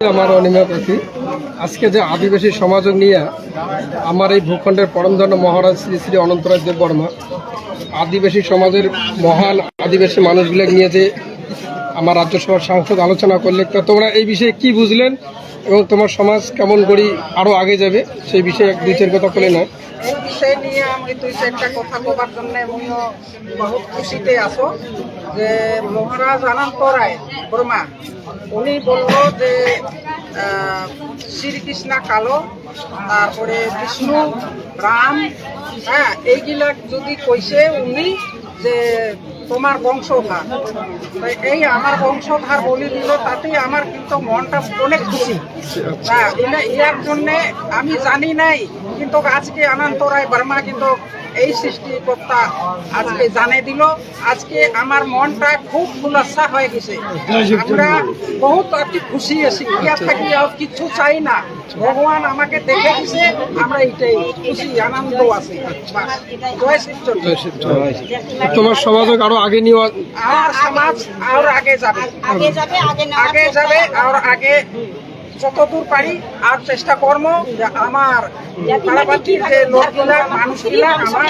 আমার অনিমা আজকে যে আদিবাসী সমাজ নিয়ে আমার এই ভূখণ্ডের পরমধন্য মহারাজ শ্রী শ্রী অনন্তরাজ দেব বর্মা, আদিবাসী সমাজের মহান আদিবাসী মানুষগুলো নিয়ে যে আমার রাজ্যসভার সাংসদ আলোচনা করলে তোমরা এই বিষয়ে কি বুঝলেন? এবং তোমার সমাজ কেমন করি আরও আগে যাবে, সেই বিষয়ে এক দুই চার কথা বলে না এই বিষয় নিয়ে আমি দুই চারটা কথা কবার জন্য আমিও বহুত খুশিতে আছো যে মহারাজ অনন্ত রায় বর্মা, উনি বলল যে শ্রীকৃষ্ণ কালো, তারপরে বিষ্ণু, রাম হ্যাঁ এইগুলা যদি কইছে উনি যে তোমার বংশধার। তাই এই আমার বংশধার বলি দিল, তাতেই আমার কিন্তু মনটা অনেক খুশি। হ্যাঁ ইয়ার জন্যে আমি জানি নাই, কিন্তু আজকে অনন্ত রায় বর্মা কিন্তু এই সৃষ্টিকর্তা আজকে জানে দিল, আজকে আমার মনটা খুব খুলাসা হয়ে গেছে। আমরা বহুত অতি খুশি আছি ইয়ার থাকি, আর কিচ্ছু চাই না। ভগবান আমাকে দেখে দিছে, আমরা এইটাই খুশি, আনন্দ আছি। জয় জয় তোমার সমাজকে আরও আগে নিয়ে আমার সমাজ আর আগে যাবে। আগে যাবে আগে আর আগে যতদূর পারি আর চেষ্টা কর্ম যে আমার পাড়াপাড়ির যে লোকগুলা মানুষগুলা আমার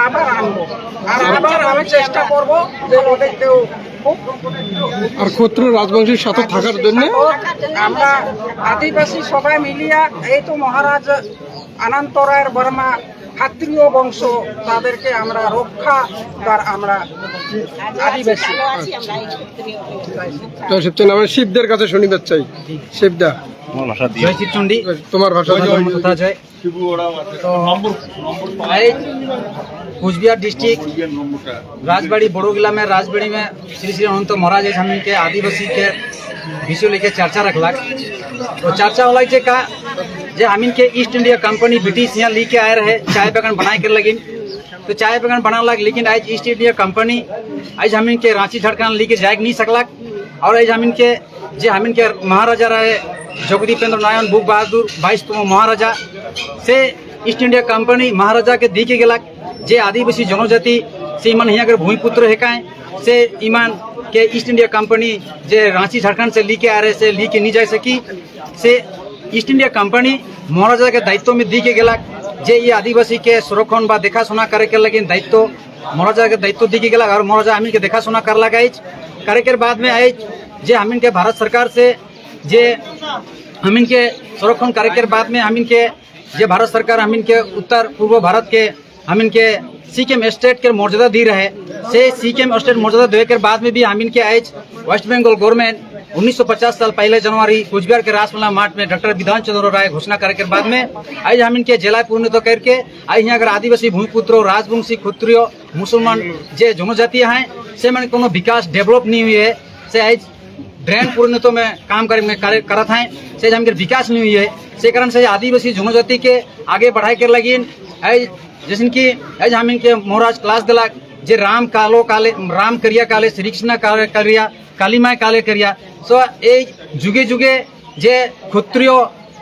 আবার আনব। আর আবার আমি চেষ্টা করব যে ওদেরকেও আর ক্ষত্র রাজবংশীর সাথে থাকার জন্য? আমরা আদিবাসী সবাই মিলিয়া এই তো মহারাজ অনন্ত রায়ের বর্মা ক্ষত্রিয় বংশ তাদেরকে আমরা রক্ষা করার আমরা আদিবাসী ভালো আছি আমরা এই ক্ষেত্রে। জয় শিবচন্দ্র আমরা শিবদের কাছে শনিবার চাই শিবদা জয় শিবচন্ডী তোমার ভাষা তথা জয় তো এই कुचबिहार डिस्ट्रिक्ट राजबाड़ी बड़ोगिला में राजबाड़ी में श्री श्री अनंत महाराज है हमन के आदिवासी के विषय लेके चर्चा रखलक तो चर्चा होला जे का जे हमीन के ईस्ट इंडिया कंपनी ब्रिटिश यहाँ लेके आए रहे, चाय बगान बनाए के लगिन तो चाय बगान बना लग, लेकिन आज ईस्ट इंडिया कंपनी आज हमीन के रांची झारखंड लेके जाए नहीं सकलक और आज हमिन के, जे हमिन के महाराजा रहे, जगदीपेंद्र नारायण बुक बहादुर, बाईसतम महाराजा, से ईस्ट इंडिया कंपनी महाराजा के दी के गेलक जे आदिवासी जनजाति, से इमान यहाँ के भूमिपुत्र है से ईमान के ईस्ट इंडिया कंपनी जे रांची झारखंड से ली के आ रहे, से लेके नहीं जा सकी। से ईस्ट इंडिया कंपनी महाराजा के दायित्व में दी के गेलक जे ये आदिवासी के संरक्षण बा देखा सुना करे के लगे दायित्व महाराजा के दायित्व दी के गेलक और महाराजा हमीन के देखा सुना कर लगा करे के बाद में आइज़ जे हमीन के भारत सरकार से जे हमीन के संरक्षण करे के बाद में हमीन के जे भारत सरकार हमीन के उत्तर पूर्व भारत के हमीन के सीकेम स्टेट के मर्यादा दी रहे से सीकेम स्टेट मर्यादा देवे के बाद में भी हमीन के आज वेस्ट बंगाल गवर्नमेंट 1950 साल पहले जनवरी कुचबिहार के रासमला मार्ट में डॉक्टर विधान चंद्र राय घोषणा करे के बाद में, आज हम इनके जिला पूर्णित करके आज यहाँ अगर आदिवासी भूमिपुत्र, राजवंशी, क्षत्रिय, मुसलमान जे जनजाति हैं, से मैंने कोनो विकास डेवलप नहीं हुई है, से आज ड्रेन पूर्णित में काम करे कार्य हैं, से हमके विकास नहीं हुई है, से कारण से आदिवासी जनजाति के आगे बढ़ाए के लगी आज जैसे कि आज हम इनके महाराज क्लास दिलक राम રામ काले કાલે રામ काले કાલે શ્રીકૃષ્ણ કાલે काले करिया। सो ए जुगे जुगे जे क्षत्रियो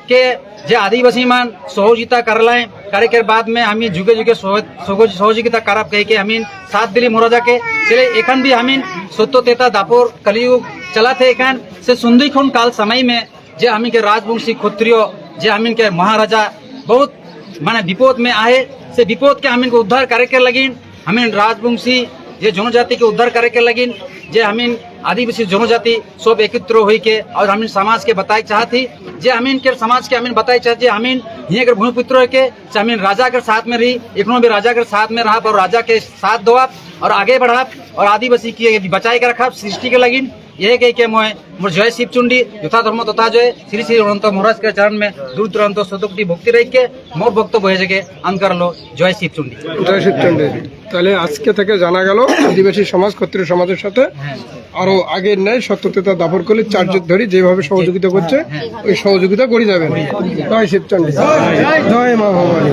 के जे आदिवासी मान सहयोगिता कर लाए करे के बाद में हम जुगे जुगे सहयोगिता खराब कह के हमीन साथ दिली मोराजा के। चले, एखन भी हमीन सत्य तेता दापोर कलियुग चला थे एखन से सुंदी खून काल समय में जे हमीन के राजवंशी क्षत्रियो, जे हमीन के महाराजा बहुत माने विपोद में आए, से विपोद के हमीन को उद्धार करे के लगिन। हमीन राजवंशी, जे जनजाति के उद्धार करे के लगिन, जे हमीन आदिवासी जनजाति सब एकत्र हो के और हमीन समाज के बताए चाहती, जे हमीन के समाज के हमीन बताए चाहती हमीन यहाँ के भूमिपुत्र के हमीन राजा के साथ में रही इकनो भी राजा के साथ में रहा, और राजा के साथ दो और आगे बढ़ा और आदिवासी की बचाए के रखा सृष्टि के लगिन। यह कह के मैं मोर जय शिव चुंडी यथा धर्म तथा जय श्री श्री अनंत महाराज के चरण में दूर दूरांत सतुक्ति भक्ति रख के मोर भक्त बहे जगे अंत कर लो जय शिव चुंडी জয় শিবচন্দ্র তাহলে আজকে থেকে জানা গেল আদিবাসী সমাজ ক্ষত্রিয় সমাজের সাথে আরো আগের ন্যায় সত্যতা দাপর করলে চার যুগ ধরে যেভাবে সহযোগিতা করছে ওই সহযোগিতা করে যাবেন জয় শিবচন্দ্র জয় মা ভবানী